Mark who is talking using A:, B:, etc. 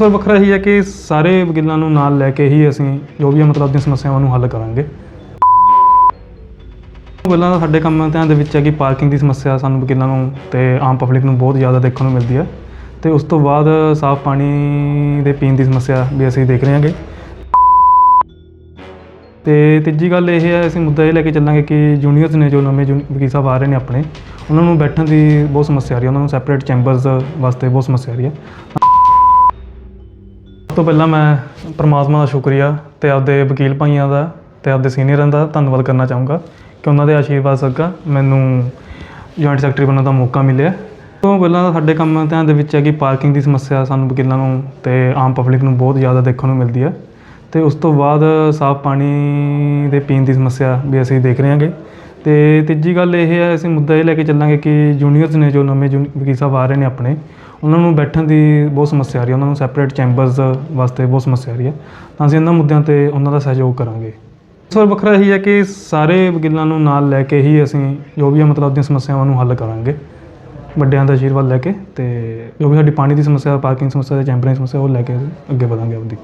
A: ਸੋ ਵੱਖਰਾ ਹੀ ਹੈ ਕਿ ਸਾਰੇ ਵਕੀਲਾਂ ਨੂੰ ਨਾਲ ਲੈ ਕੇ ਹੀ ਅਸੀਂ ਜੋ ਵੀ ਮਤਲਬ ਆਪਣੀਆਂ ਸਮੱਸਿਆਵਾਂ ਨੂੰ ਹੱਲ ਕਰਾਂਗੇ। ਵਕੀਲਾਂ ਦਾ ਸਾਡੇ ਕੰਮਾਂ ਧਿਆਨ ਦੇ ਵਿੱਚ ਹੈ ਕਿ ਪਾਰਕਿੰਗ ਦੀ ਸਮੱਸਿਆ ਸਾਨੂੰ ਵਕੀਲਾਂ ਨੂੰ ਤੇ ਆਮ ਪਬਲਿਕ ਨੂੰ ਬਹੁਤ ਜ਼ਿਆਦਾ ਦੇਖਣ ਨੂੰ ਮਿਲਦੀ ਹੈ। ਤੇ ਉਸ ਤੋਂ ਬਾਅਦ ਸਾਫ਼ ਪਾਣੀ ਦੇ ਪੀਣ ਦੀ ਸਮੱਸਿਆ ਵੀ ਅਸੀਂ ਦੇਖ ਰਹੇ ਹਾਂਗੇ। ਤੇ ਤੀਜੀ ਗੱਲ ਇਹ ਹੈ, ਅਸੀਂ ਮੁੱਦਾ ਇਹ ਲੈ ਕੇ ਚੱਲਾਂਗੇ ਕਿ ਜੂਨੀਅਰਸ ਨੇ ਜੋ ਨਵੇਂ ਜੂਨ- ਵਕੀਲ ਸਾਹਿਬ ਆ ਰਹੇ ਨੇ ਆਪਣੇ, ਉਹਨਾਂ ਨੂੰ ਬੈਠਣ ਦੀ ਬਹੁਤ ਸਮੱਸਿਆ ਆ ਰਹੀ ਹੈ, ਉਹਨਾਂ ਨੂੰ ਸੈਪਰੇਟ ਚੈਂਬਰਸ ਵਾਸਤੇ ਬਹੁਤ ਸਮੱਸਿਆ ਆ ਰਹੀ ਹੈ। ਸਭ ਤੋਂ ਪਹਿਲਾਂ ਮੈਂ ਪਰਮਾਤਮਾ ਦਾ ਸ਼ੁਕਰੀਆ ਤੇ ਆਪਦੇ ਵਕੀਲ ਭਾਈਆਂ ਦਾ ਤੇ ਆਪਦੇ ਸੀਨੀਅਰਾਂ ਦਾ ਧੰਨਵਾਦ ਕਰਨਾ ਚਾਹੂੰਗਾ ਕਿ ਉਹਨਾਂ ਦੇ ਆਸ਼ੀਰਵਾਦ ਸਦਕਾ ਮੈਨੂੰ ਜੁਆਇੰਟ ਸੈਕਟਰੀ ਬਣਨ ਦਾ ਮੌਕਾ ਮਿਲਿਆ। ਤੋਂ ਪਹਿਲਾਂ ਤਾਂ ਸਾਡੇ ਕੰਮ ਧਿਆਨ ਦੇ ਵਿੱਚ ਹੈ ਕਿ ਪਾਰਕਿੰਗ ਦੀ ਸਮੱਸਿਆ ਸਾਨੂੰ ਵਕੀਲਾਂ ਨੂੰ ਤੇ ਆਮ ਪਬਲਿਕ ਨੂੰ ਬਹੁਤ ਜ਼ਿਆਦਾ ਦੇਖਣ ਨੂੰ ਮਿਲਦੀ ਹੈ। ਤੇ ਉਸ ਤੋਂ ਬਾਅਦ ਸਾਫ਼ ਪਾਣੀ ਦੇ ਪੀਣ ਦੀ ਸਮੱਸਿਆ ਵੀ ਅਸੀਂ ਦੇਖ ਰਹੇ ਹਾਂਗੇ। ਤੇ ਤੀਜੀ ਗੱਲ ਇਹ ਹੈ, ਅਸੀਂ ਮੁੱਦਾ ਇਹ ਲੈ ਕੇ ਚੱਲਾਂਗੇ ਕਿ ਜੂਨੀਅਰਸ ਨੇ ਜੋ ਨਵੇਂ ਜੂਨ- ਵਕੀਲ ਸਾਹਿਬ ਆ ਰਹੇ ਨੇ ਆਪਣੇ, ਉਹਨਾਂ ਨੂੰ ਬੈਠਣ ਦੀ ਬਹੁਤ ਸਮੱਸਿਆ ਆ ਰਹੀ ਹੈ, ਉਹਨਾਂ ਨੂੰ ਸੈਪਰੇਟ ਚੈਂਬਰਸ ਵਾਸਤੇ ਬਹੁਤ ਸਮੱਸਿਆ ਆ ਰਹੀ ਹੈ, ਤਾਂ ਅਸੀਂ ਇਹਨਾਂ ਮੁੱਦਿਆਂ ਤੇ ਉਹਨਾਂ ਦਾ ਸਹਿਯੋਗ ਕਰਾਂਗੇ। ਸਰ ਵੱਖਰਾ ਇਹੀ ਹੈ ਕਿ ਸਾਰੇ ਵਕੀਲਾਂ ਨੂੰ ਨਾਲ ਲੈ ਕੇ ਹੀ ਅਸੀਂ ਜੋ ਵੀ ਹੈ ਮਤਲਬ ਆਪਣੀਆਂ ਸਮੱਸਿਆਵਾਂ ਨੂੰ ਹੱਲ ਕਰਾਂਗੇ। ਵੱਡਿਆਂ ਦਾ ਆਸ਼ੀਰਵਾਦ ਲੈ ਕੇ ਤੇ ਜੋ ਵੀ ਸਾਡੀ ਪਾਣੀ ਦੀ ਸਮੱਸਿਆ ਪਾਰਕਿੰਗ ਸਮੱਸਿਆ ਤੇ ਚੈਂਬਰਾਂ ਦੀ ਸਮੱਸਿਆ, ਉਹ ਲੈ ਕੇ ਅੱਗੇ ਵਧਾਂਗੇ ਆਪਦੀ।